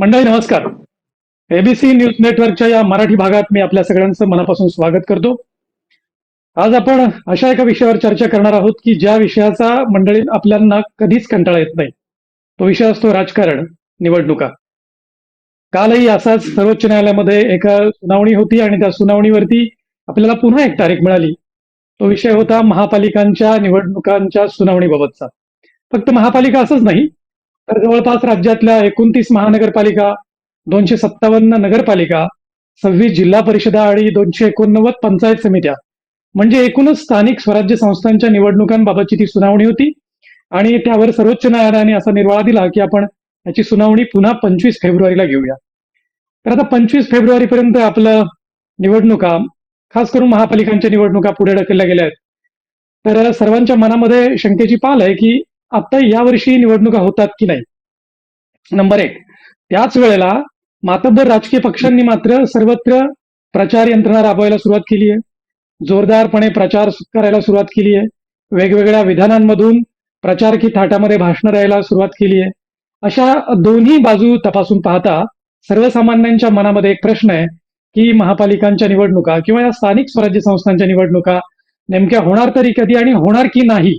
मंडळी नमस्कार. ABC news नेटवर्कच्या या मराठी भागात मी आपल्या सगळ्यांचं मनापासून स्वागत करतो. आज आपण अशा एका विषयावर चर्चा करणार आहोत की ज्या विषयाचा मंडळी आपल्याला कधीच कंटाळा येत नाही. तो विषय असतो राजकारण निवडणुका. कालही असाच सर्वोच्च न्यायालयामध्ये एका सुनावणी होती आणि त्या सुनावणीवरती आपल्याला पुन्हा एक तारीख मिळाली. तो विषय होता महापालिकांच्या निवडणुकांच्या सुनावणीबाबतचा. फक्त महापालिका असंच नाही तर जवळपास राज्यातल्या एकोणतीस महानगरपालिका दोनशे सत्तावन्न नगरपालिका सव्वीस जिल्हा परिषदा आणि दोनशे एकोणनव्वद पंचायत समित्या. म्हणजे एकूणच स्थानिक स्वराज्य संस्थांच्या निवडणुकांबाबतची ती सुनावणी होती आणि त्यावर सर्वोच्च न्यायालयाने असा निर्वाळा दिला की आपण याची सुनावणी पुन्हा पंचवीस फेब्रुवारीला घेऊया. तर आता पंचवीस फेब्रुवारीपर्यंत आपलं निवडणुका खास करून महापालिकांच्या निवडणुका पुढे ढकलल्या गेल्या आहेत. तर सर्वांच्या मनामध्ये शंकेची पाल आहे की आता यावर्षी निवडणुका होतात की नाही? नंबर एक त्याच वेळेला मातब्बर राजकीय पक्षांनी मात्र सर्वत्र प्रचार यंत्रणा राबवायला सुरुवात केली आहे. जोरदारपणे प्रचार करायला सुरुवात केली आहे. वेगवेगळ्या विधानांमधून प्रचार की थाटामध्ये भाषणं द्यायला सुरुवात केली आहे. अशा दोन्ही बाजू तपासून पाहता सर्वसामान्यांच्या मनामध्ये एक प्रश्न आहे की महापालिकांच्या निवडणुका किंवा या स्थानिक स्वराज्य संस्थांच्या निवडणुका नेमक्या होणार तरी कधी आणि होणार की नाही?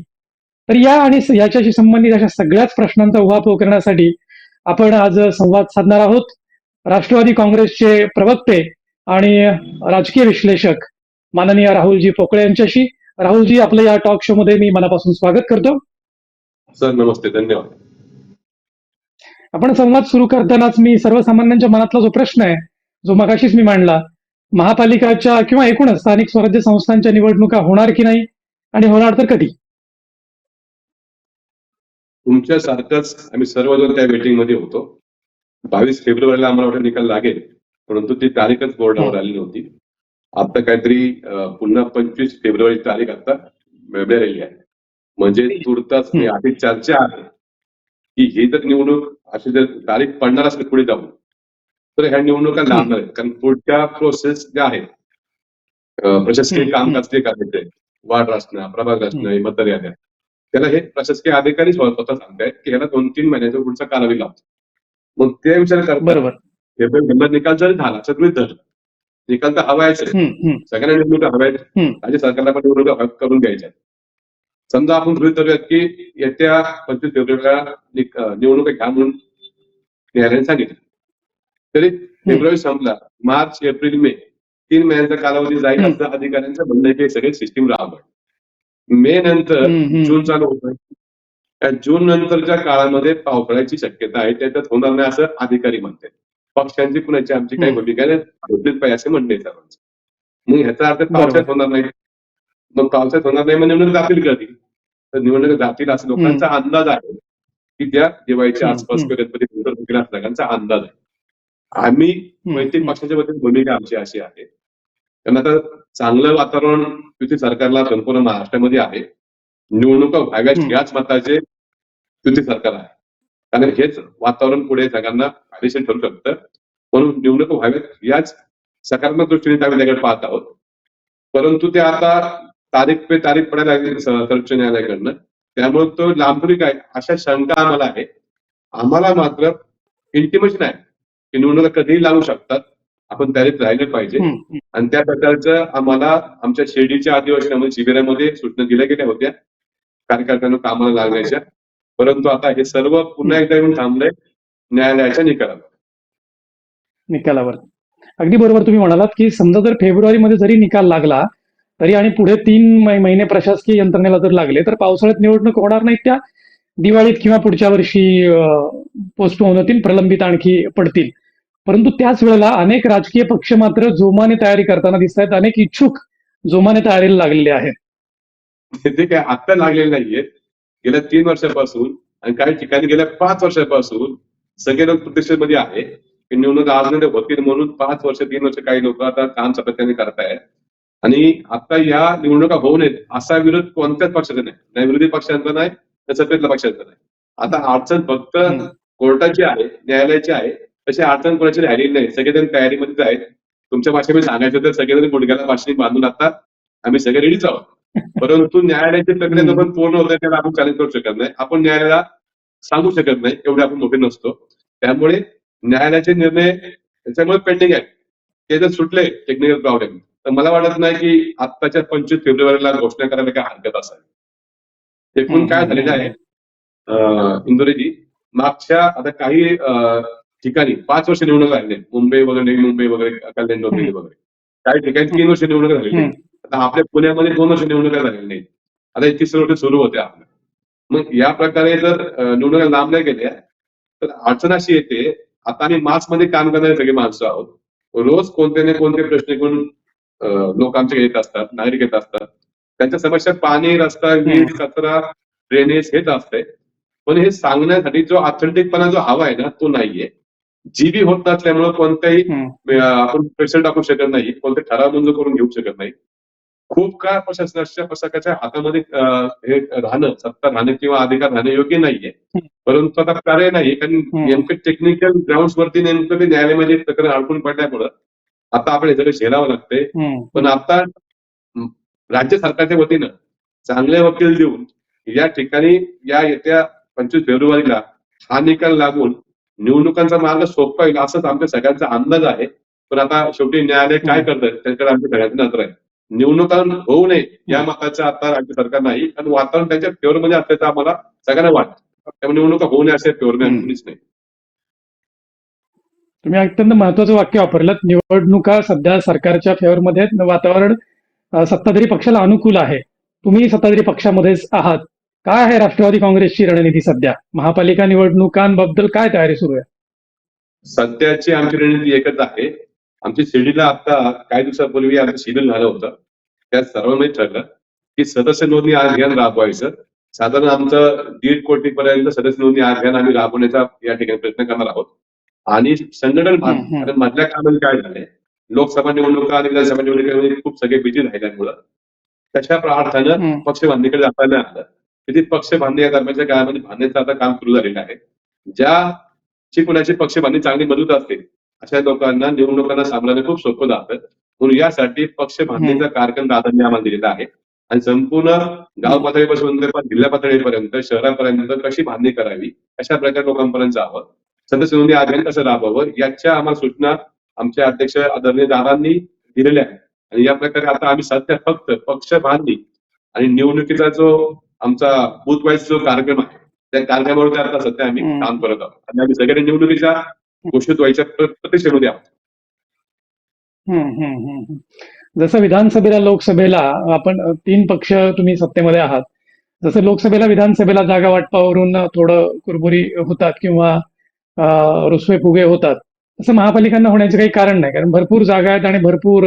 तर या आणि याच्याशी संबंधित अशा सगळ्याच प्रश्नांचा उहापोह करण्यासाठी आपण आज संवाद साधणार आहोत. राष्ट्रवादी काँग्रेसचे प्रवक्ते आणि राजकीय विश्लेषक माननीय राहुलजी पोकळे यांच्याशी. राहुलजी आपलं या टॉक शो मध्ये मी मनापासून स्वागत करतो. सर नमस्ते धन्यवाद. आपण संवाद सुरू करतानाच मी सर्वसामान्यांच्या मनातला जो प्रश्न आहे जो मगाशीच मी मांडला महापालिकाच्या किंवा एकूणच स्थानिक स्वराज्य संस्थांच्या निवडणुका होणार की नाही आणि होणार तर कधी? तुमच्या सारखंच आम्ही सर्वजण त्या मीटिंगमध्ये होतो. बावीस फेब्रुवारीला आम्हाला वाटतं निकाल लागेल परंतु ती तारीखच बोर्डावर आली नव्हती आता काहीतरी पुन्हा पंचवीस फेब्रुवारी तारीख आता मिळालेली आहे. म्हणजे तुर्तास हम्म. आधी चर्चा आहे की ही जर निवडणूक अशी जर तारीख पडणार असेल पुढे जाऊन तर ह्या निवडणुका लागणार आहेत. कारण पुढच्या प्रोसेस ज्या आहेत प्रशासकीय कामकाज ते करायचे वार्ड रचना प्रभाग रचना हे मतदार याद्या त्याला हे प्रशासकीय अधिकारी स्व- स्वतः सांगतायत की ह्याला दोन तीन महिन्याचा पुढचा कालावधी लागतो. मग ते विचार करता बरोबर. फेब्रुवारी निकाल जरी झाला सगळीच धरलं निकाल तर हवायचे सगळ्यांना. निवडणुका हव्या. राज्य सरकारला पण निवडणुका करून घ्यायच्या. समजा आपण गृहित धरूयात की येत्या पंचवीस फेब्रुवारीला निवडणुका घ्या म्हणून न्यायालयाने सांगितलं. तरी फेब्रुवारी संपला मार्च एप्रिल मे तीन महिन्यांचा कालावधी जाईल. असं अधिकाऱ्यांचं म्हणणं की सगळे सिस्टीम राबवण मे नंतर. जून चालू होतोय. त्या जून नंतरच्या काळामध्ये पावसाळ्याची शक्यता आहे त्याच्यात होणार नाही असं अधिकारी म्हणतात पक्षांची कुणाची आमची काही. भूमिका नाही असं म्हणणे सर्वांचं. मग ह्याचा अर्थ पावसाळ्यात. होणार नाही. मग पावसाळ्यात होणार नाही मग निवडणूक जातील कधी? तर निवडणूक जातील असं लोकांचा अंदाज आहे. की त्या दिवाळीच्या आसपास सगळ्यांचा अंदाज आहे. आम्ही वैयक्तिक. पक्षाच्या बद्दल भूमिका आमची अशी आहे. कारण आता चांगलं वातावरण युती सरकारला संपूर्ण महाराष्ट्रामध्ये आहे. निवडणुका व्हाव्यात हम्म. याच मताचे युती सरकार आहे. कारण हेच वातावरण पुढे सगळ्यांना फायदेशीर ठरू शकतं. म्हणून निवडणुका व्हाव्यात याच सकारात्मक दृष्टीने त्याकडे पाहत आहोत. परंतु ते आता तारीख पे तारीख पडायला लागली सर्वोच्च न्यायालयाकडनं. त्यामुळे तो लांबणी काय अशा शंका आम्हाला आहे. आम्हाला मात्र इंटिमेशन आहे की निवडणुका कधीही लागू शकतात. आपण तयारीत राहिले पाहिजे. आणि त्या प्रकारचं आम्हाला आमच्या शिर्डीच्या अधिवेशनामध्ये शिबिरामध्ये सूचना दिल्या गेल्या होत्या. कार्यकर्त्यांना कामाला लागण्याच्या. परंतु आता हे सर्व पुन्हा एकदा येऊन थांबलंय. न्यायालयाच्या निकालावर. निकालावर. अगदी बरोबर तुम्ही म्हणालात की समजा जर फेब्रुवारीमध्ये जरी निकाल लागला तरी आणि पुढे तीन महिने प्रशासकीय यंत्रणेला जर लागले तर पावसाळ्यात निवडणूक होणार नाहीत त्या. दिवाळीत किंवा पुढच्या वर्षी पोस्टपोन होतील प्रलंबित आणखी पडतील. परंतु त्याच वेळेला अनेक राजकीय पक्ष मात्र जोमाने तयारी करताना दिसत आहेत अनेक इच्छुक जोमाने तयारीला लागलेले आहेत. ते काय आता लागलेले नाहीये गेल्या तीन वर्षापासून आणि काही ठिकाणी गेल्या पाच वर्षापासून सगळे लोक प्रतिष्ठेमध्ये आहे. की निवडणूक आज नाही होतील म्हणून पाच वर्ष तीन वर्ष काही लोक आता काम सातत्याने करतायत. आणि आता या निवडणुका होऊ नयेत असा विरोध कोणत्याच पक्षाचा नाही. नाही विरोधी पक्षांचा नाही ना सत्तेतल्या पक्षांचा नाही. आता अडचण फक्त. कोर्टाची आहे न्यायालयाची आहे. तसे अडचण कोणाची राहिलेली नाही. सगळेजण तयारीमध्येच आहेत. तुमच्या भाषेमध्ये सांगायचं तर सगळेजण गुडघ्याला भाषेने बांधून आता आम्ही सगळे रेडीच आहोत. परंतु न्यायालयाची प्रक्रिया पण पूर्ण होत त्याला आपण चॅलेंज करू शकत नाही. आपण न्यायालयाला सांगू शकत नाही एवढे आपण मोठे नसतो. त्यामुळे न्यायालयाचे निर्णय त्याच्यामुळे पेंडिंग आहेत. ते जर सुटले टेक्निकल प्रॉब्लेम तर मला वाटत नाही की आत्ताच्या पंचवीस फेब्रुवारीला घोषणा करायला काय हरकत असावी एकूण काय झालेलं आहे अं, मागच्या आता काही ठिकाणी पाच वर्ष निवडणूक आहे. मुंबई वगैरे नवी मुंबई वगैरे कल्याण डोंबिवली वगैरे. काही ठिकाणी तीन वर्ष निवडणूक झालेली आहे. आता आपल्या पुण्यामध्ये दोन वर्ष निवडणुका झालेल्या नाहीत आता तिसरं वर्ष सुरू होते आपलं. मग या प्रकारे जर निवडणुका लांब नाही गेल्या तर अडचण अशी येते आता आम्ही मासमध्ये काम करणारे सगळे माणसं आहोत. रोज कोणते ना कोणते प्रश्न घेऊन लोक आमच्याकडे येत असतात नागरिक येत असतात. त्यांच्या समस्या पाणी रस्ता वीज कचरा ड्रेनेज हेच असतंय. पण हे सांगण्यासाठी जो ऑथेंटिकपणा जो हवा आहे ना तो नाहीये. जीबी होत नसल्यामुळे कोणत्याही आपण प्रेशर टाकू शकत नाही. कोणते ठराव मंजूर करून घेऊ शकत नाही. खूप काळ प्रशासनाच्या प्रशासकाच्या हातामध्ये हे राहणं सत्ता राहणं किंवा अधिकार राहणं योग्य नाहीये. परंतु आता कार्य नाही. कारण. नेमकं टेक्निकल ग्राउंड वरती नेमकं ते न्यायालयामध्ये तक्रार अडकून पडल्यामुळं आता आपण हे सगळं झेलावं लागतंय पण आता राज्य सरकारच्या वतीनं चांगले वकील देऊन या ठिकाणी या येत्या पंचवीस फेब्रुवारीला हा निकाल लागून निवडणुकांचा मार्ग सोपा होईल असंच आमच्या सगळ्यांचा अंदाज आहे. पण आता शेवटी न्यायालय काय करतं त्याच्याकडे आमच्या सगळ्यांची नजर आहे. निवडणुका होऊ नये या मताचं आता राज्य सरकार नाही आणि वातावरण त्यांच्या फेवरमध्ये असल्याचं आम्हाला सगळ्यांना वाटतं. त्यामुळे निवडणुका होऊ नये असे फेवरमध्ये हम्म. कोणीच नाही. तुम्ही अत्यंत महत्वाचं वाक्य वापरलं निवडणुका सध्या सरकारच्या फेवरमध्ये आहेत. वातावरण सत्ताधारी पक्षाला अनुकूल आहे. तुम्ही सत्ताधारी पक्षामध्येच आहात. काय आहे राष्ट्रवादी काँग्रेसची रणनीती सध्या? महापालिका निवडणुकांबद्दल काय तयारी सुरू आहे? सध्याची आमची रणनीती एकच आहे. आमची शिर्डीला आता काही दिवसापूर्वी आमचं शिबिर झालं होतं. त्यात सर्वांनी ठरलं की सदस्य नोंदणी अभियान राबवायचं. साधारण आमचं दीड कोटी पर्यंत सदस्य नोंदणी अभियान आम्ही राबवण्याचा या ठिकाणी प्रयत्न करणार आहोत. आणि संघटन. कारण मधल्या काळामध्ये काय झालंय? लोकसभा निवडणुका आणि विधानसभा निवडणुकांमध्ये खूप सगळे बिझी राहिल्यामुळं त्याच्या प्रार्थानं हम्म. पक्ष बांधणीकडे जाता नाही आलं. तिथे पक्ष बांधणी या दरम्यानच्या काळामध्ये बांधण्याचं आता काम सुरू झालेलं आहे. ज्याची कुणाची पक्ष बांधणी चांगली मजबूत असते अशा लोकांना निवडणुकांना सांभाळणं खूप सोपं जातं. म्हणून यासाठी पक्ष बांधणीचा कार्यक्रम प्राधान्य आम्हाला दिलेला आहे. आणि संपूर्ण गाव पातळीपासून ते जिल्हा पातळीपर्यंत शहरापर्यंत कशी बांधणी करावी अशा प्रकारे लोकांपर्यंत जावं. सदस्य अभियान कसं राबवावं याच्या आम्हाला सूचना आमचे अध्यक्ष आदरणीय दादांनी दिलेल्या आहेत. आणि या प्रकारे आता आम्ही सध्या फक्त पक्ष बांधणी आणि निवडणुकीचा जो आमचा बूथ वाईज जो कार्यक्रम आहे त्या कार्यक्रमावरती आता सध्या आम्ही. काम करत आहोत. आणि आम्ही सगळ्या निवडणुकीच्या घोषित व्हायच्या प्र- प्रतीक्षेमध्ये आहोत. हम्म, हम्म, हम्म, हम्म. जसं विधानसभेला लोकसभेला आपण तीन पक्ष तुम्ही सत्तेमध्ये आहात. जसं लोकसभेला विधानसभेला जागा वाटपावरून थोडं कुरबुरी होतात किंवा रुसवे फुगे होतात. तसं महापालिकांना होण्याचं काही कारण नाही कारण भरपूर जागा आहेत आणि भरपूर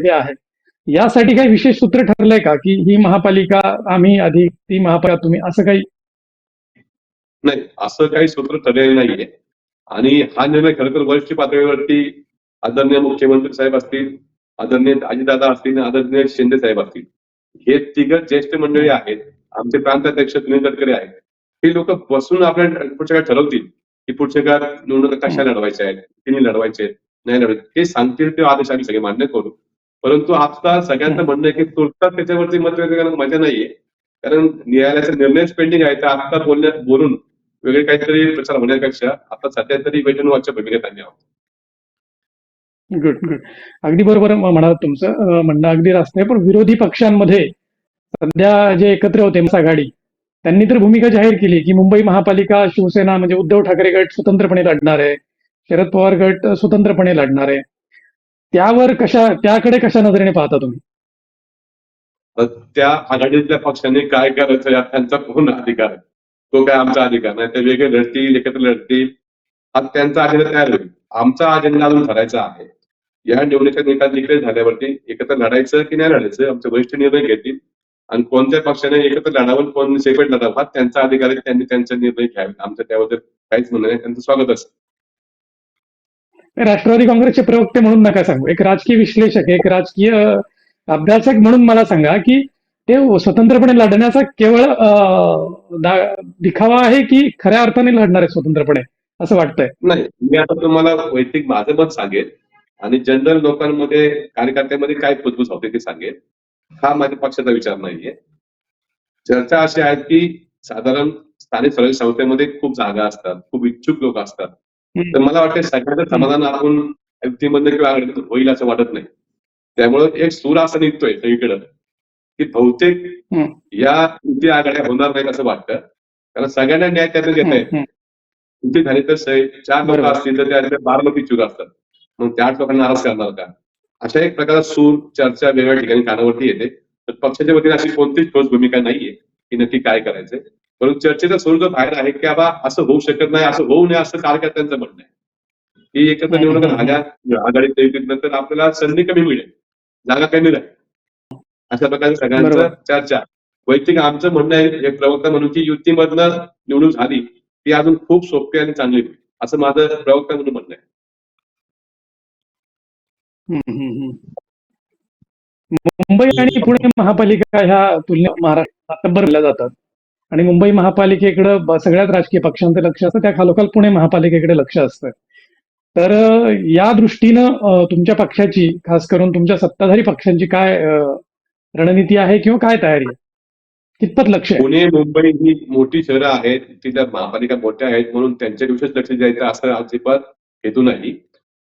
हे आहे यासाठी काही विशेष सूत्र ठरलंय का? की ही महापालिका आम्ही आधी ती महापालिका तुम्ही असं काही नाही असं काही सूत्र ठरलेलं नाहीये. आणि हा निर्णय खरं तर वरिष्ठ पातळीवरती आदरणीय मुख्यमंत्री साहेब असतील आदरणीय अजितदादा असतील आदरणीय शिंदे साहेब असतील. हे तिघ ज्येष्ठ मंडळी आहेत आमचे प्रांताध्यक्ष सुनील तटकरे आहेत. हे लोक बसून आपल्या पुढच्या काळात ठरवतील की पुढच्या काळात निवडणुका कशा लढवायच्या आहेत किती लढवायचे आहेत, नाही लढवायचे हे सांगतील ते आदेश आम्ही सगळे मान्य करू. परंतु आता सगळ्यांचं म्हणणं आहे की तुर्तास त्याच्यावरती मत व्यक्त करायला मजा नाहीये. कारण न्यायालयाचा निर्णयच पेंडिंग आहे तर आता बोलण्यात बोलून वेगळे काहीतरी प्रचार होण्यापेक्षा आता सध्या तरी वेट वाचच्या भूमिकेत आम्ही आहोत. गुड गुड अगदी बरोबर म- म्हणाल तुमचं म्हणणं अगदी रास्त आहे पण विरोधी पक्षांमध्ये सध्या जे एकत्र होते आघाडी त्यांनी तर भूमिका जाहीर केली की मुंबई महापालिका शिवसेना म्हणजे उद्धव ठाकरे गट स्वतंत्रपणे लढणार आहे शरद पवार गट स्वतंत्रपणे लढणार. आहे त्यावर कशा त्याकडे कशा नजरेने पाहता तुम्ही? त्या आघाडीतल्या पक्षांनी काय करायचं यात त्यांचा पूर्ण अधिकार आहे. तो काय आमचा अधिकार नाही. ते वेगळे लढतील एकत्र लढतील. हा त्यांचा अजेंडा तयार होईल. आमचा अजेंडा अजून ठरायचा आहे. या निवडणुकीचा निकाल डिक्लेअर झाल्यावरती एकत्र लढायचं की नाही लढायचं आमचे वरिष्ठ निर्णय घेतील. आणि कोणत्या पक्षाने एकत्र लढावं कोण सेपरेट लढावं हा त्यांचा अधिकार आहे. त्यांनी त्यांचा निर्णय घ्यावे आमचं त्याबद्दल काहीच म्हणणं नाही. त्यांचं स्वागत असतं. राष्ट्रवादी काँग्रेसचे प्रवक्ते म्हणून नका सांगू. एक राजकीय विश्लेषक एक राजकीय अभ्यासक म्हणून मला सांगा की ते स्वतंत्रपणे लढण्याचा केवळ दिखावा आहे की खऱ्या अर्थाने लढणार आहे स्वतंत्रपणे असं वाटतंय? नाही मी आता तुम्हाला वैयक्तिक माझं मत सांगेल आणि जनरल लोकांमध्ये कार्यकर्त्यांमध्ये काय फुसफुस होते ते सांगेल. हा माझ्या पक्षाचा विचार नाहीये. चर्चा अशी आहेत की साधारण स्थानिक स्वराज्य संस्थेमध्ये खूप जागा असतात खूप इच्छुक लोक असतात. तर मला वाटतं सगळ्यांचं समाधान आपण युतीमधनं किंवा होईल असं वाटत नाही. त्यामुळं एक सूर असं निघतोय सगळीकडं की बहुतेक. या युती आघाड्या होणार नाहीत असं वाटतं. कारण सगळ्यांना न्याय त्यातून घेता येत हम्म, युती झाली तर चार लोक. असतील तर त्यातले बारा लोक इच्छुक असतात. मग त्या आठ लोकांना नाराज करणार का? अशा एक प्रकारचा सूर चर्चा वेगवेगळ्या ठिकाणी कानावरती येते. तर पक्षाच्या वतीने अशी कोणतीच ठोस भूमिका नाहीये की नक्की काय करायचंय. परंतु चर्चेचा सूर जो बाहेर आहे की बाबा असं होऊ शकत नाही असं होऊ नये असं कार्यकर्त्यांचं म्हणणं आहे. की एकत्र निवडणूक झाल्या आघाडीत नंतर आपल्याला संधी कमी मिळेल जागा कमी राहील. अशा प्रकारे सगळ्यांचं. चर्चा. वैयक्तिक आमचं म्हणणं आहे एक प्रवक्ता म्हणून की युतीमधनं निवडून झाली ती अजून खूप सोपी आणि चांगली होईल असं माझं प्रवक्ता म्हणून म्हणणं आहे. मुंबई आणि पुणे महापालिका ह्या तुलनेत महाराष्ट्रात भरल्या जातात. आणि मुंबई महापालिकेकडं सगळ्यात सगळ्याच राजकीय पक्षांचं लक्ष असतं त्या खालोखाल पुणे महापालिकेकडे लक्ष असतं. तर या दृष्टीनं तुमच्या पक्षाची खास करून तुमच्या सत्ताधारी पक्षांची काय रणनीती आहे किंवा काय तयारी आहे? कितपत लक्ष पुणे मुंबई ही मोठी शहरं आहेत तिथल्या महापालिका मोठ्या आहेत म्हणून त्यांच्या दिवशीच लक्ष द्यायचं असं अजिबात हेतू नाही.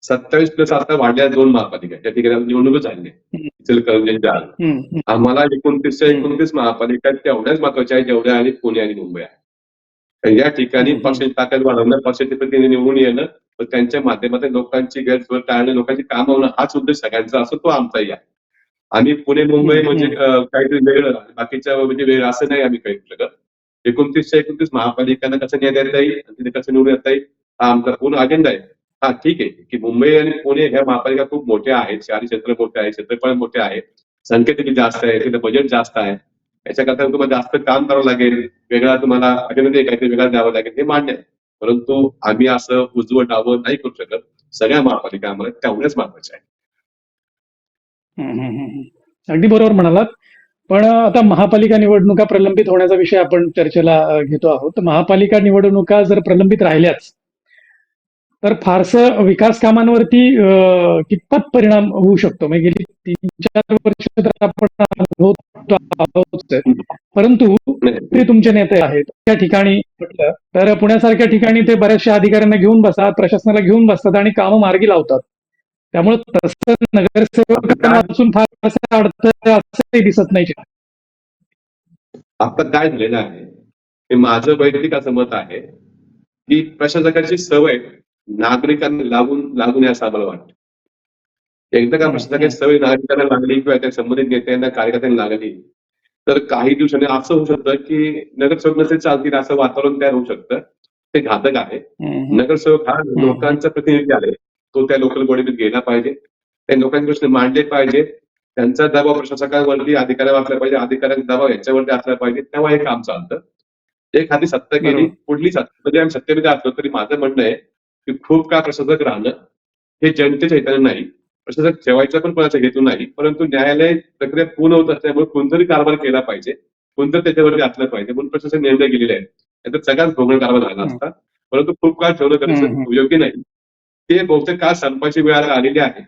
सत्तावीस प्लस आता वाढल्या दोन महापालिका. त्या ठिकाणी निवडणूकच झाली हम्म. इचलकरंजी आणि जळगाव. हम्म, हम्म, आम्हाला एकोणतीसच्या एकोणतीस महापालिका तेवढ्याच महत्त्वाच्या आहेत जेवढ्या आणि पुणे आणि मुंबई आहे या ठिकाणी. पक्षाची ताकद वाढवणं पक्षाचे प्रतिनिधी निवडून येणं त्यांच्या माध्यमातून लोकांची गैरसोय टाळणं लोकांची कामं होणं हाच उद्देश सगळ्यांचा असतो तो आमचाही आहे आम्ही पुणे मुंबई. म्हणजे काहीतरी वेगळं बाकीच्या म्हणजे वेगळं असं नाही आम्ही काही शकत एकोणतीसच्या एकोणतीस महापालिकांना कसं न्याय येईल आणि कसं निवडून येता येईल हा आमचा पूर्ण अजेंडा आहे हा ठीक आहे की मुंबई आणि पुणे ह्या महापालिका खूप मोठ्या आहेत. शहरी क्षेत्र मोठे आहे क्षेत्रफळ मोठे आहे संख्या तिथे जास्त आहे तिथे बजेट जास्त आहे. याच्याकरता तुम्हाला जास्त काम करावं लागेल. वेगळा तुम्हाला अभिनंदन काहीतरी वेगळा द्यावं लागेल हे मान्य आहे. परंतु आम्ही असं उजवं डावं नाही करू शकत. सगळ्या महापालिका आम्हाला तेवढ्याच महत्त्वाच्या आहेत. अगदी बरोबर म्हणालात. पण आता महापालिका निवडणुका प्रलंबित होण्याचा विषय आपण चर्चेला घेतो आहोत. तर महापालिका निवडणुका जर प्रलंबित राहिल्याच तर फारसं विकास कामांवरती कितपत परिणाम होऊ शकतो? म्हणजे गेली तीन चार वर्ष तर आपण परंतु ते तुमचे नेते आहेत. त्या ठिकाणी म्हटलं तर पुण्यासारख्या ठिकाणी ते बऱ्याचशा अधिकाऱ्यांना घेऊन बसतात प्रशासनाला घेऊन बसतात आणि कामं मार्गी लावतात. त्यामुळे तसं नगरसेवकांना फार फारसं अडथळं असंही दिसत नाही. आता काय झालेलं आहे? हे माझं वैयक्तिक असं मत आहे की प्रशासकाची सवय नागरिकांना लागून लागून असं आम्हाला वाटतं. एकदा का हम्म, प्रशासकाची सवय नागरिकांना लागली किंवा त्या संबंधित नेत्यांना कार्यकर्त्यांना लागली तर काही दिवसांनी असं होऊ शकतं की नगरसेवक नसेल चालतील असं वातावरण तयार होऊ शकतं. ते घातक आहे. नगरसेवक हा लोकांचा प्रतिनिधी आहे. तो त्या लोकल बॉडीमध्ये गेला पाहिजे. त्या लोकांचे प्रश्न मांडले पाहिजे. त्यांचा दबाव प्रशासकांवरती अधिकाऱ्यावर असला पाहिजे. अधिकाऱ्यांचा दबाव याच्यावरती असला पाहिजे. तेव्हा हे काम चालतं. एखादी सत्ता गेली बरोबर. पुढली सत्ता म्हणजे आम्ही सत्तेमध्ये असलो तरी माझं म्हणणं आहे की खूप काळ प्रशासक राहणं हे जनतेच्या हिताने नाही. प्रशासक ठेवायचा पण कोणाचा हेतू नाही. परंतु न्यायालय प्रक्रिया पूर्ण होत असल्यामुळे कोणतरी कारभार केला पाहिजे. कोणतरी त्याच्यावरती असलं पाहिजे म्हणून प्रशासक निर्णय गेलेले आहेत. त्याचा सगळ्याच भोंगळ कारभार झाला असता. परंतु खूप काळ ठेवणं हम्म, गरजेचं. योग्य नाही. ते बहुतेक काळ संपायची वेळ आलेली आहे?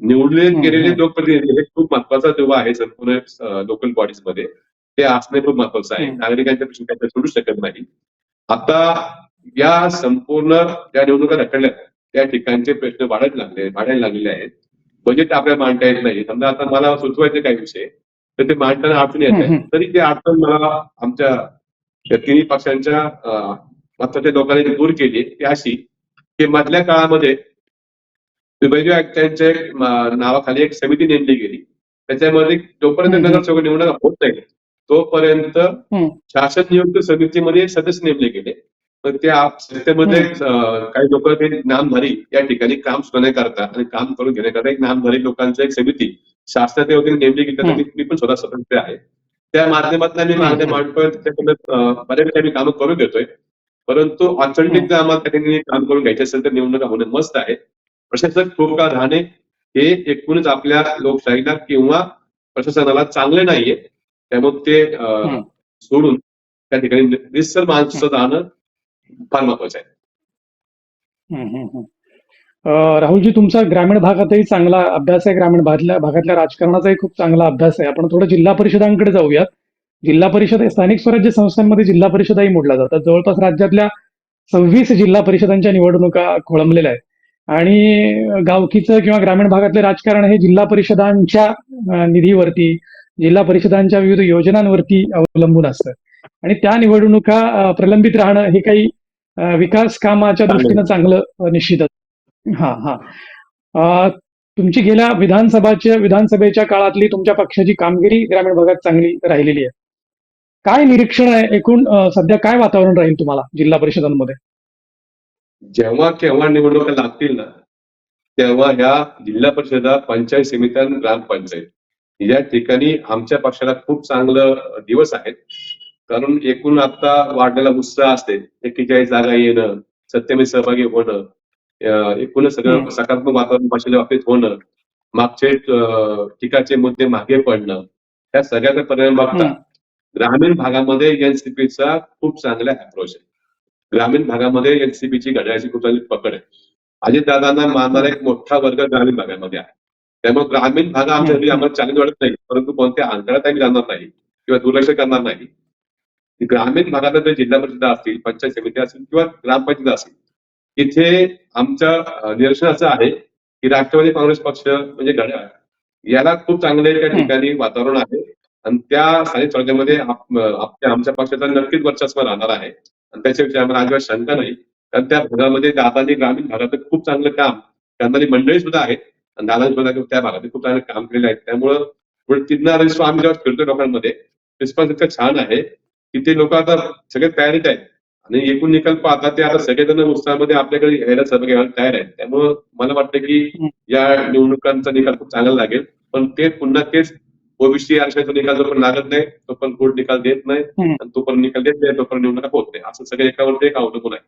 निवडले गेलेले. लोकप्रतिनिधी हे खूप महत्त्वाचा दुवा आहे संपूर्ण लोकल बॉडीजमध्ये. ते असणे खूप महत्वाचं आहे. नागरिकांच्या प्रश्न काही सोडू शकत नाही. आता या संपूर्ण ज्या निवडणुका ढकलल्या. त्या ठिकाणचे प्रश्न वाढत लागले वाढायला लागलेले आहेत. बजेट आपल्याला मांडता येत नाही. समजा आता मला सुचवायचे काही विषय? तर ते मांडताना अडचण येत हम्म, आहे हम्म. तरी ते अडचण मला आमच्या या तिन्ही पक्षांच्या अं, महत्त्वाच्या लोकांनी दूर केली. ती अशी की मधल्या काळामध्ये वेगवेगळ्या आयुक्तांच्या नावाखाली एक समिती नेमली गेली. त्याच्यामध्ये जोपर्यंत. नगरसेवक निवडणूक होत नाही तोपर्यंत. शासन नियुक्त समितीमध्ये सदस्य नेमले गेले. पण त्या समितीमध्ये अं, काही लोक ते नामधारी या ठिकाणी काम नाही करतात आणि काम करून घेण्याकरता एक नामधारी लोकांची एक समिती शासनाच्या वतीने नेमली गेली. मी पण स्वतः सदस्य आहे. त्या माध्यमातून मी मागण्या हम्म. मांडतोय त्याच्यामध्ये बऱ्यापैकी आम्ही कामं करून देतोय परंतु ऑथेंटिक जर आम्हाला त्या ठिकाणी काम करून घ्यायचे असेल तर निवडणुका होणं मस्त आहे. प्रशासक काळ राहणे हे एकूणच आपल्या लोकशाहीला किंवा प्रशासनाला चांगले नाहीये. त्यामुळे ते. सोडून त्या ठिकाणी निस्सर माणसं राहणं फार महत्वाचं आहे. राहुलजी तुमचा ग्रामीण भागातही चांगला अभ्यास आहे. ग्रामीण भागातल्या भागातल्या राजकारणाचाही खूप चांगला अभ्यास आहे. आपण थोडं जिल्हा परिषदांकडे जाऊयात. जिल्हा परिषद हे स्थानिक स्वराज्य संस्थांमध्ये जिल्हा परिषदाही मोडल्या जातात जवळपास राज्यातल्या सव्वीस जिल्हा परिषदांच्या निवडणुका खोळंबलेल्या आहेत. आणि गावकीचं किंवा ग्रामीण भागातले राजकारण हे जिल्हा परिषदांच्या निधीवरती जिल्हा परिषदांच्या विविध योजनांवरती अवलंबून असतं. आणि त्या निवडणुका प्रलंबित राहणं हे काही विकास कामाच्या दृष्टीनं चांगलं निश्चितच. हा हा. तुमची गेल्या विधानसभाच्या विधानसभेच्या काळातली तुमच्या पक्षाची कामगिरी ग्रामीण भागात चांगली राहिलेली आहे. काय निरीक्षण आहे? एकूण सध्या काय वातावरण राहील तुम्हाला जिल्हा परिषदांमध्ये? जेव्हा केव्हा निवडणुका लागतील ना तेव्हा ह्या जिल्हा परिषदा पंचायत समित्या आणि ग्रामपंचायत या ठिकाणी आमच्या पक्षाला खूप चांगलं दिवस आहेत. कारण एकूण आता वाढलेला उत्साह असते. एकेचाळीस जागा येणं सत्तेमध्ये सहभागी होणं एकूणच सगळं. सकारात्मक वातावरण पक्षाच्या बाबतीत होणं मागचे टीकाचे मुद्दे मागे पडणं या सगळ्याचा परिणाम बघता. ग्रामीण भागामध्ये एनसीपीचा खूप चांगला अप्रोच आहे. ग्रामीण भागामध्ये एनसीपीची घड्याळाची खूप चांगली पकड आहे. अजितदादांना मानणारा एक मोठा वर्ग ग्रामीण भागामध्ये आहे. त्यामुळे ग्रामीण भाग आमच्या घरी आम्हाला चॅलेंज वाटत नाही परंतु कोणत्या अंतरात आम्ही जाणार नाही किंवा दुर्लक्ष करणार नाही. ग्रामीण भागातल्या ज्या जिल्हा परिषद असतील पंचायत समिती असतील किंवा ग्रामपंचायत असतील इथे आमचं अं, निदर्शन असं आहे की राष्ट्रवादी काँग्रेस पक्ष म्हणजे घड्याळ. याला खूप चांगले त्या ठिकाणी वातावरण आहे. आणि त्या स्थानिक स्वराज्यामध्ये आमच्या पक्षाचा नक्कीच वर्चस्व राहणार आहे. आणि त्याच्याविषयी आम्हाला अजिबात शंका नाही. कारण त्या भागामध्ये दादांनी ग्रामीण भागात खूप चांगलं काम करणारी मंडळी सुद्धा आहेत. आणि दादांनी सुद्धा त्या भागात खूप चांगलं काम केलेलं आहे. त्यामुळं पुढे रिस्पॉन्स आम्ही जेव्हा फिरतो लोकांमध्ये रिस्पॉन्स इतका छान आहे. की ते लोक आता सगळे तयारीत आहेत. आणि एकूण निकाल पाहता ते आता सगळेजण उत्साहामध्ये आपल्याकडे यायला सहभागी व्हायला तयार आहेत. त्यामुळं मला वाटतं की या निवडणुकांचा निकाल खूप चांगला लागेल. पण ते पुन्हा तेच ओबीसी आरक्षणाचा निकाल जोपर्यंत लागत नाही तोपर्यंत कोर्ट निकाल देत नाही. आणि तोपर्यंत निकाल देत नाही तोपर्यंत निवडणुका होत नाही. असं सगळं एकावरती एक अवलंबून आहे.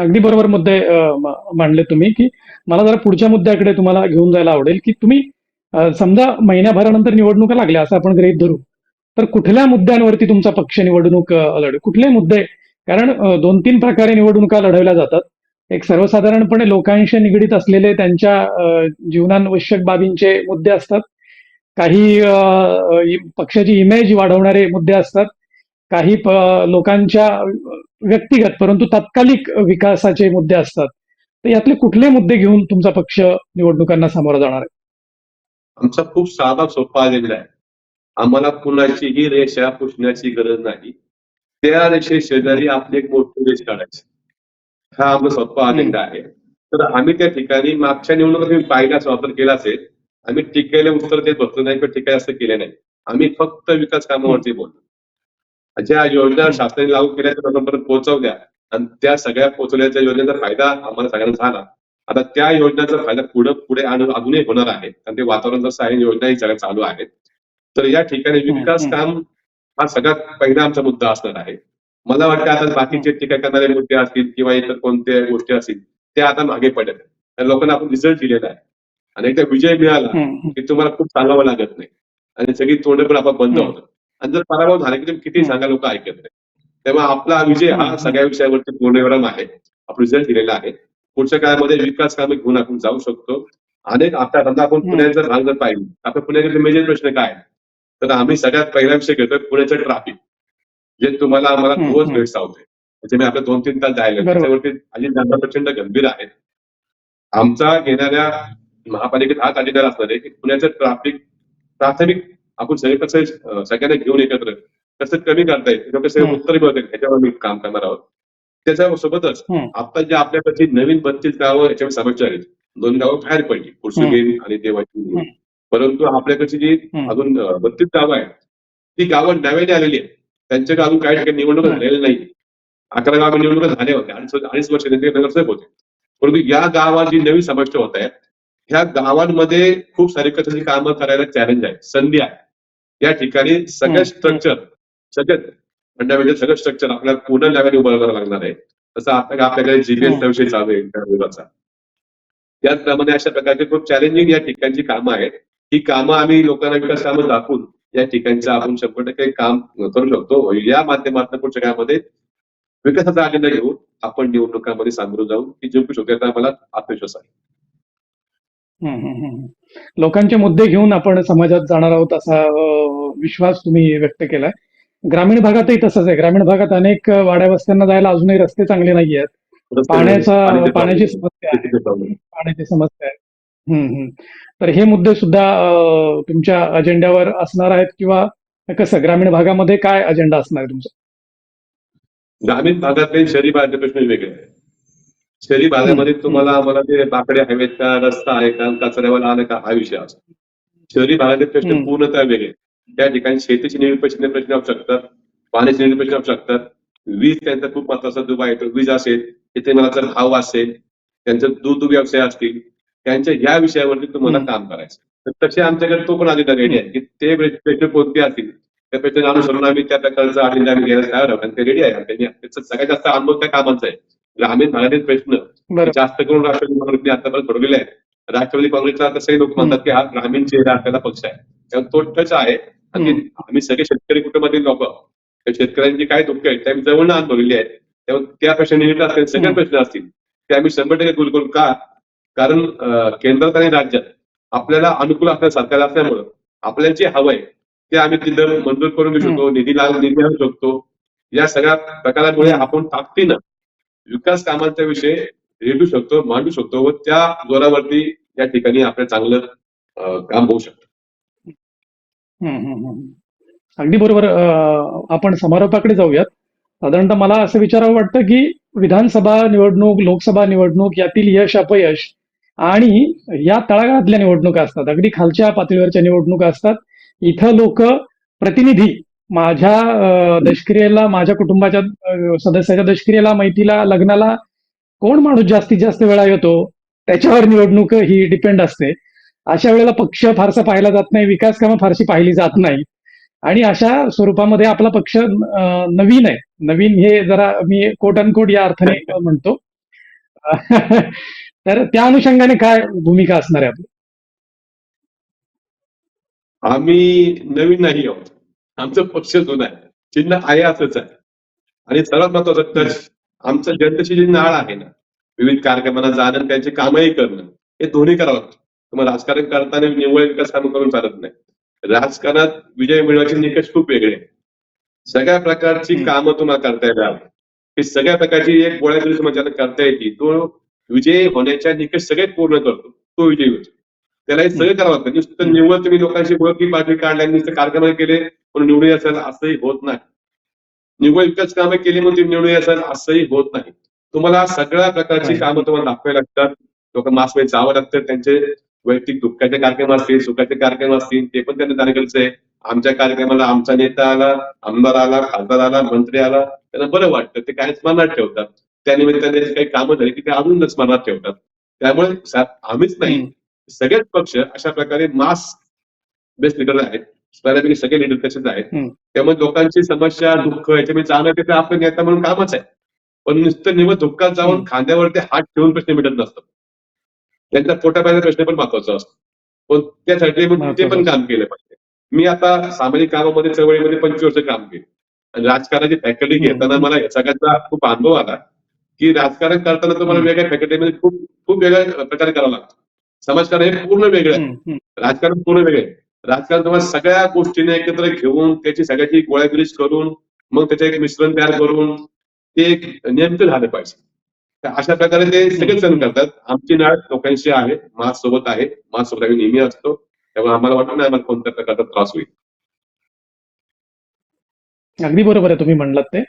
अगदी बरोबर मुद्दे मांडले तुम्ही की मला जरा पुढच्या मुद्द्याकडे तुम्हाला घेऊन जायला आवडेल की तुम्ही समजा महिन्याभरानंतर निवडणुका लागल्या असं आपण गृहीत धरू. तर कुठल्या मुद्द्यांवरती तुमचा पक्ष निवडणूक लढ कुठले मुद्दे? कारण दोन तीन प्रकारे निवडणुका लढवल्या जातात. एक सर्वसाधारणपणे लोकांशी निगडीत असलेले त्यांच्या जीवनावश्यक बाबींचे मुद्दे असतात. काही पक्षाची इमेज वाढवणारे मुद्दे असतात. काही लोकांच्या व्यक्तिगत परंतु तात्कालिक विकासाचे मुद्दे असतात. तर यातले कुठले मुद्दे घेऊन तुमचा पक्ष निवडणुकांना सामोरा जाणार आहे? आमचा खूप साधा सोपा आलेला आहे. आम्हाला कुणाचीही रेषा पुसण्याची गरज नाही. त्या रेषे शेजारी आपले एक मोठे रेष काढायचे. हा आमचा सोपा अजेंडा आहे. तर आम्ही त्या ठिकाणी मागच्या निवडणुकीत तुम्ही वापर केला असेल आम्ही टीकेला उत्तर देत बसलो नाही किंवा टीका असं केले नाही. आम्ही फक्त विकास कामावरती बोलतो ज्या योजना शासनाने लागू केल्या त्या लोकांपर्यंत पोहोचवल्या आणि त्या सगळ्या पोहोचवल्याच्या योजनेचा फायदा आम्हाला सगळ्यांना झाला. आता त्या योजनेचा फायदा पुढे पुढे अजूनही होणार आहे. कारण ते वातावरण जसं आहे योजनाही सगळ्या चालू आहेत. तर या ठिकाणी विकास काम हा सगळ्यात पहिला आमचा मुद्दा असणार आहे. मला वाटतं आता बाकीचे टीका करणारे मुद्दे असतील किंवा इतर कोणत्या गोष्टी असतील ते आता मागे पडत त्या लोकांना आपण रिझल्ट दिलेला आहे. आणि एकदा विजय मिळाला की तुम्हाला खूप सांगावं लागत नाही. आणि सगळी तोंड पण आपण बंद. होतं आणि जर पराभव झाला की तुम्ही किती सांगा लोक ऐकत नाही. तेव्हा आपला विजय हा. सगळ्या विषयावरती पूर्णविराम आहे. आपण रिझल्ट दिलेला आहे. पुढच्या काळामध्ये विकास कामे घेऊन आपण जाऊ शकतो. अनेक आता समजा आपण. पुण्याचा भाग जर पाहिजे आपण पुण्याचे मेजर प्रश्न काय आहे? तर आम्ही सगळ्यात पहिला विषय घेतोय पुण्याचं ट्रॅफिक जे तुम्हाला आम्हाला रोज. भेडसावते त्याच्यामुळे आपले दोन तीन तास जायला. त्याच्यावरती अजित दादा प्रचंड गंभीर आहेत आमचा येणाऱ्या महापालिकेत हाच अधिकार असणार आहे की पुण्याचं ट्रॅफिक प्राथमिक आपण सगळे कसं सगळ्यांना घेऊन एकत्र कसं कमी करता येईल किंवा कसं. उत्तर मिळते ह्याच्यावर मी काम करणार आहोत त्याच्या सोबतच हम्म. आता जे आपल्याकडची नवीन बत्तीस गावं याच्यावर समस्या आहेत दोन गावं बाहेर पडली पुरसुगेन आणि देवाची. परंतु आपल्याकडची जी. अजून बत्तीस गावं आहेत ती गावं नव्याने आलेली आहेत. त्यांच्या अजून काही ठिकाणी निवडणूक. झालेल्या नाही अकरा गाव निवडणुका झाल्या होत्या अडीच अडीच वर्ष त्यांचे नगरसेवक होते. परंतु या गावात जी नवीन समस्या होत आहेत ह्या गावांमध्ये खूप सारी कशाची कामं करायला चॅलेंज आहे संधी आहे या ठिकाणी सगळं. स्ट्रक्चर सगळं फंडामेंटल सगळं स्ट्रक्चर आपल्याला पूर्ण नव्याने उभं करावं लागणार आहे. तसं आता आपल्याकडे जीपीएसचा विषय चालू आहे त्याचप्रमाणे अशा प्रकारचे खूप चॅलेंजिंग या ठिकाणची कामं आहेत. ही कामं आम्ही लोकांना विकास कामं दाखवून या ठिकाणचं आपण शंभर टक्के काम करू शकतो. या माध्यमातून पुढच्या काळामध्ये विकासाचा अजेंडा घेऊन आपण निवडणुकांमध्ये सामोरं जाऊन ती जिंकू शकतो. याचा आम्हाला आत्मविश्वास आहे. लोकांचे मुद्दे घेऊन आपण समाजात जाणार आहोत असा विश्वास तुम्ही व्यक्त केलाय. ग्रामीण भागातही तसंच आहे. ग्रामीण भागात अनेक वाड्या वस्त्यांना जायला अजूनही रस्ते चांगले नाही. आहेत पाण्याचा पाण्याचे समस्या आहे. पाण्याची समस्या आहे. हम्म, हम्म. तर हे मुद्दे सुद्धा अं, तुमच्या अजेंड्यावर असणार आहेत किंवा कसं? ग्रामीण भागामध्ये काय अजेंडा असणार आहे तुमचा? ग्रामीण भागातले शहरी भागातले प्रश्न वेगळे आहेत. शहरी भागामध्ये हम्म. तुम्हाला आम्हाला ते बाकडे हवेत का रस्ता आहे का कचऱ्यावाला आलं का हा विषय असतो. शहरी भागातले प्रश्न हम्म. पूर्णतः वेगळे त्या ठिकाणी शेतीची निर्मिती प्रश्न असू शकतात पाण्याची निर्मिती असू शकतात. वीज त्यांचा खूप महत्त्वाचा दुबा येतो वीज असेल तिथे मला जर भाव असेल त्यांचे दूध व्यवसाय असतील त्यांच्या ह्या विषयावरती तुम्हाला. काम करायचं. तर तसे आमच्याकडे तो पण अजेंडा रेडी आहे की ते प्रश्न कोणते असतील त्या प्रश्न अनुसरून आम्ही त्या प्रकारचा अजेंडा आम्ही घ्यायला तयार आहोत आणि ते रेडी आहे त्यांनी त्याचा सगळ्यात जास्त अनुभव त्या कामाचा आहे. ग्रामीण भागातील प्रश्न जास्त करून राष्ट्रवादी काँग्रेसने आतापर्यंत सोडवलेले आहेत राष्ट्रवादी काँग्रेसला तसंही लोक म्हणतात की हा ग्रामीण चेहरा असलेला पक्ष आहे. त्यामुळे तो टच आहे. आणि. आम्ही सगळे शेतकरी कुटुंबातील लोक त्या शेतकऱ्यांची काय दुःख आहेत ते आम्ही जवळ अनुभवलेली आहेत. त्यामुळे त्या प्रश्न असतील सगळे. प्रश्न असतील ते आम्ही शंभर टक्के दूर करू का कारण केंद्रात आणि राज्यात आपल्याला अनुकूल असल्या सरकार असल्यामुळं आपल्याला जे हवंय ते आम्ही तिथं मंजूर करून घेऊ शकतो निधी लाग निधी आणू शकतो या सगळ्या प्रकारामुळे. आपण ताकदीनं विकास कामांचा विषय रेटू शकतो मांडू शकतो व त्या जोरावरती या ठिकाणी आपलं चांगलं काम होऊ शकतं. अगदी बरोबर आपण समारोपाकडे जाऊयात साधारणतः मला असं विचारावं वाटतं की विधानसभा निवडणूक लोकसभा निवडणूक यातील यश अपयश आणि या तळागाळातल्या निवडणुका असतात. अगदी खालच्या पातळीवरच्या निवडणुका असतात. इथं लोक प्रतिनिधी माझ्या अं, दशक्रियेला माझ्या कुटुंबाच्या सदस्याच्या दशक्रियेला मैतीला लग्नाला कोण माणूस जास्तीत जास्त वेळा येतो त्याच्यावर निवडणूक ही डिपेंड असते. अशा वेळेला पक्ष फारसा पाहिला जात नाही विकास कामं फारशी पाहिली जात नाही. आणि अशा स्वरूपामध्ये आपला पक्ष नवीन आहे. नवीन हे जरा मी कोट अनकोट या अर्थाने म्हणतो. तर त्या अनुषंगाने काय भूमिका असणार आहे आपली? आम्ही नवीन नाही आहोत. आमचं पक्ष जुनं आहे. चिन्ह आहे असंच आहे. आणि सर्वात महत्वाचं टच आमचं जनतेची जी नाळ आहे ना विविध कार्यक्रमांना जाणं त्यांची कामही करणं हे दोन्ही करावं लागतं. तुम्हाला राजकारण करताना निव्वळ विकास कामं करून चालत नाही. राजकारणात विजय मिळवायचे निकष खूप वेगळे सगळ्या प्रकारची. कामं तुम्हाला करता येणार. ही सगळ्या प्रकारची एक गोळ्या दिवशी म्हणजे करता येते तो विजय होण्याच्या निकष सगळेच पूर्ण करतो. तो विजय होतो. त्याला हे सगळं करावं लागतं. नुसतं निव्वळ तुम्ही लोकांशी ओळखी पाठी काढल्या नुसतं कार्यक्रम केले म्हणून निवडून असेल असंही होत नाही. निव्वळ विकास कामं केली म्हणून तुम्ही निवडून असेल असंही होत नाही. तुम्हाला सगळ्या प्रकारची. कामं तुम्हाला दाखवावी लागतात. लोक मासमध्ये जावं लागतं. त्यांचे वैयक्तिक दुःखाचे कार्यक्रम असतील सुखाचे कार्यक्रम असतील ते पण त्यांना कार्यक्रमच आहे. आमच्या कार्यक्रमाला आमचा नेता आला आमदार आला खासदार आला मंत्री आला त्यांना बरं वाटतं. ते काय स्मरणात ठेवतात. त्यानिमित्ताने जे काही कामं झाली की ते अजून स्मरणात ठेवतात. त्यामुळे आम्हीच नाही. सगळेच पक्ष अशा प्रकारे मास बेस्ट लिडर आहेत. बऱ्यापैकी सगळे लिडर तसेच आहेत. त्यामुळे लोकांची समस्या दुःख याच्यामध्ये जाणं ते आपलं नेता म्हणून कामच आहे. पण नुसतं निवड दुःखात जाऊन. खांद्यावरती हात ठेवून प्रश्न मिटत नसतात त्यांचा पोटापायचा प्रश्न पण महत्त्वाचा असतो. पण त्यासाठी मग ते पण काम केलं पाहिजे. मी आता सामाजिक कामामध्ये चळवळीमध्ये पंचवीस वर्ष काम केलं. आणि राजकारणाची फॅकल्टी. घेताना मला या सगळ्याचा खूप अनुभव आला. की राजकारण करताना तुम्हाला. वेगळ्या फॅकल्टीमध्ये खूप खूप वेगळ्या प्रकारे करावं लागतं. समाजकारण हे पूर्ण वेगळं आहे. राजकारण पूर्ण वेगळे आहे. राजकारण तुम्हाला सगळ्या गोष्टीने एकत्र घेऊन त्याची सगळ्याची गोळ्यागिरीच करून मग त्याचं एक मिश्रण तयार करून ते एक नेमकं झालं पाहिजे. तर अशा प्रकारे ते सगळे जण करतात. आमची नाळ लोकांशी आहे माझ्यासोबत आहे. माझ्यासोबत आम्ही नेहमी असतो. त्यामुळे आम्हाला वाटत नाही आम्हाला कोणत्या प्रकारचा त्रास होईल. अगदी बरोबर आहे तुम्ही म्हणलात ते.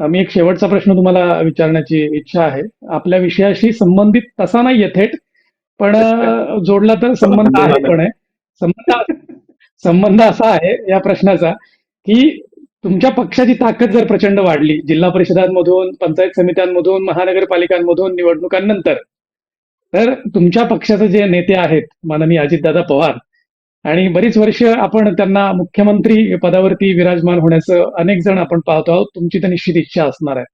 मी एक शेवटचा प्रश्न तुम्हाला विचारण्याची इच्छा आहे. आपल्या विषयाशी संबंधित तसा नाहीये थेट पण जोडला तर संबंध आहे पण आहे. संबंध संबंध असा आहे या प्रश्नाचा की तुमच्या पक्षाची ताकद जर प्रचंड वाढली जिल्हा परिषदांमधून पंचायत समित्यांमधून महानगरपालिकांमधून निवडणुकांनंतर तर तुमच्या पक्षाचे जे नेते आहेत माननीय अजितदादा पवार आणि बरीच वर्ष आपण त्यांना मुख्यमंत्री पदावरती विराजमान होण्याचं अनेक जण आपण पाहतो आहोत. तुमची तर निश्चित इच्छा असणार आहे.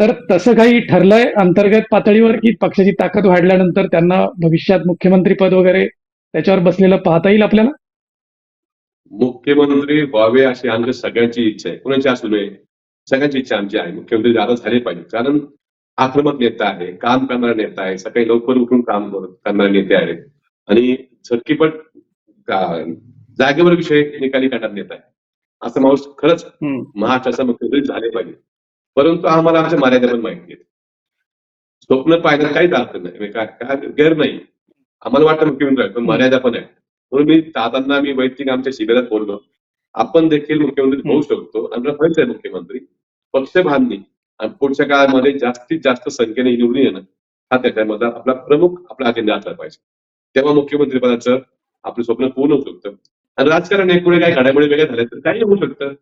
तर तसं काही ठरलंय अंतर्गत पातळीवर की पक्षाची ताकद वाढल्यानंतर त्यांना भविष्यात मुख्यमंत्री पद वगैरे त्याच्यावर बसलेलं पाहता येईल आपल्याला? मुख्यमंत्री व्हावे अशी आमच्या सगळ्यांची इच्छा आहे. कुणाची असू नये. सगळ्यांची इच्छा आमची आहे. मुख्यमंत्री दादा झाले पाहिजे कारण आक्रमक नेता आहे. काम करणारा नेता आहे. सकाळी लवकर उठून काम करणारे नेते आहेत. आणि झटकीपट जागेवर विषय निकाली काढणारा नेता आहे. असं माणूस खरंच. महाराष्ट्राचा मुख्यमंत्री झाले पाहिजे. परंतु आम्हाला आमच्या मर्यादा पण माहिती आहेत स्वप्न पाहण्यात काहीच अर्थ नाही. म्हणजे काय गैर नाही. आम्हाला वाटतं मुख्यमंत्री आहे पण मर्यादा पण आहे म्हणून मी दादांना मी वैयक्तिक आमच्या शिबिरात बोललो. आपण देखील मुख्यमंत्री होऊ शकतो. आणि आपल्याला व्हायचं आहे मुख्यमंत्री. पक्ष बांधणी आणि पुढच्या काळामध्ये जास्तीत जास्त संख्येने निवडून येणं हा त्याच्यामध्ये आपला प्रमुख आपला अजेंडा असला पाहिजे. तेव्हा मुख्यमंत्री पदाचं आपलं स्वप्न पूर्ण होऊ शकतं आणि राजकारण एक पुढे काही घडामोडी वेगळ्या झाल्या तर काही होऊ शकतं.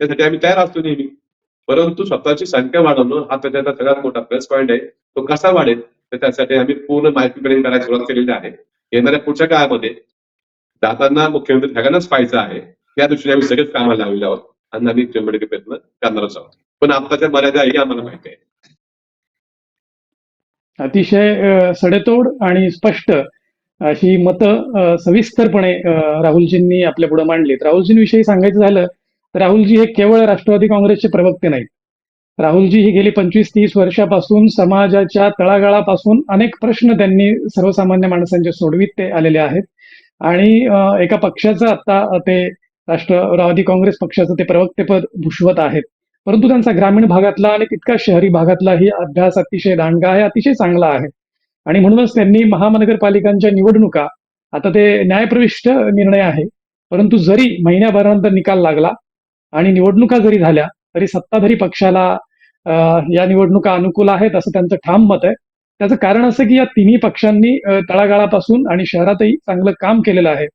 त्यासाठी आम्ही तयार असतो नेहमी. परंतु स्वतःची संख्या वाढवणं हा त्याच्याचा सगळ्यात मोठा प्लस पॉईंट आहे. तो कसा वाढेल? तर त्यासाठी आम्ही पूर्ण माहिती प्रेम करायला सुरुवात केलेली आहे. येणाऱ्या पुढच्या काळामध्ये दादांना मुख्यमंत्री सगळ्यांनाच पाहायचं आहे. त्या दृष्टीने आम्ही सगळेच कामाला लावले आहोत. आणि आम्ही शंभर प्रयत्न करणारच आहोत. पण आताच्या मर्यादा ही आम्हाला माहिती आहे. अतिशय सडेतोड आणि स्पष्ट ही मतं सविस्तरपणे राहुलजींनी आपल्या पुढे मांडलीत. राहुलजींविषयी सांगायचं झालं तर राहुलजी हे केवळ राष्ट्रवादी काँग्रेसचे प्रवक्ते नाहीत. राहुलजी ही गेली पंचवीस तीस वर्षापासून समाजाच्या तळागाळापासून अनेक प्रश्न त्यांनी सर्वसामान्य माणसांचे सोडवीत ते आलेले आहेत. आणि एका पक्षाचं आता ते राष्ट्रवादी काँग्रेस पक्षाचं ते प्रवक्तेपद भूषवत आहेत. परंतु त्यांचा ग्रामीण भागातला आणि तितका शहरी भागातला ही अभ्यास अतिशय दांडगा आहे अतिशय चांगला आहे. आणि म्हणूनच त्यांनी महानगरपालिकांच्या निवडणुका आता ते न्यायप्रविष्ट निर्णय आहे परंतु जरी महिन्याभरानंतर निकाल लागला आणि निवडणुका जरी झाल्या तरी सत्ताधारी पक्षाला या निवडणुका अनुकूल आहेत असं त्यांचं ठाम मत आहे. त्याचं कारण असं की या तिन्ही पक्षांनी तळागाळापासून आणि शहरातही चांगलं काम केलेलं आहे.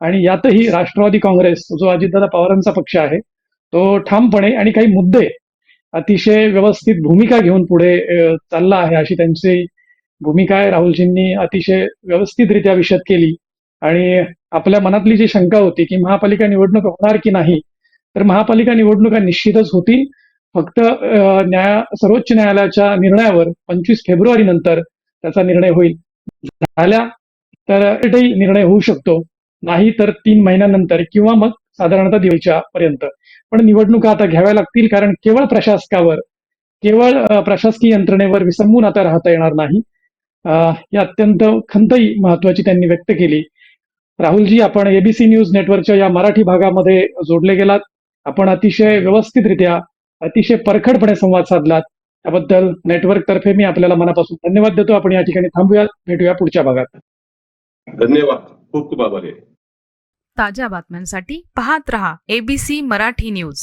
आणि यातही राष्ट्रवादी काँग्रेस जो अजितदादा पवारांचा पक्ष आहे तो ठामपणे आणि काही मुद्दे अतिशय व्यवस्थित भूमिका घेऊन पुढे चालला आहे अशी त्यांची भूमिका आहे राहुलजींनी अतिशय व्यवस्थितरित्या विशद केली. आणि आपल्या मनातली जी शंका होती की महापालिका निवडणूक होणार की नाही तर महापालिका निवडणुका निश्चितच होतील. फक्त न्याय सर्वोच्च न्यायालयाच्या निर्णयावर पंचवीस फेब्रुवारी नंतर त्याचा निर्णय होईल. झाल्या तर निर्णय होऊ शकतो. नाही तर तीन महिन्यानंतर किंवा मग साधारणतः दिवाळीच्या पर्यंत. पण निवडणुका आता घ्याव्या लागतील कारण केवळ प्रशासकावर केवळ प्रशासकीय यंत्रणेवर विसंबून आता राहता येणार नाही. ही अत्यंत खंतही महत्वाची त्यांनी व्यक्त केली. राहुलजी आपण एबीसी न्यूज नेटवर्कच्या या मराठी भागामध्ये जोडले गेलात. आपण अतिशय व्यवस्थितरित्या अतिशय परखडपणे संवाद साधलात. त्याबद्दल नेटवर्क तर्फे मी आपल्याला मनापासून धन्यवाद देतो. आपण या ठिकाणी थांबूया भेटूया पुढच्या भागात. धन्यवाद. खूप खूप आभारी ताज्या बातम्यांसाठी पाहत रहा एबीसी मराठी न्यूज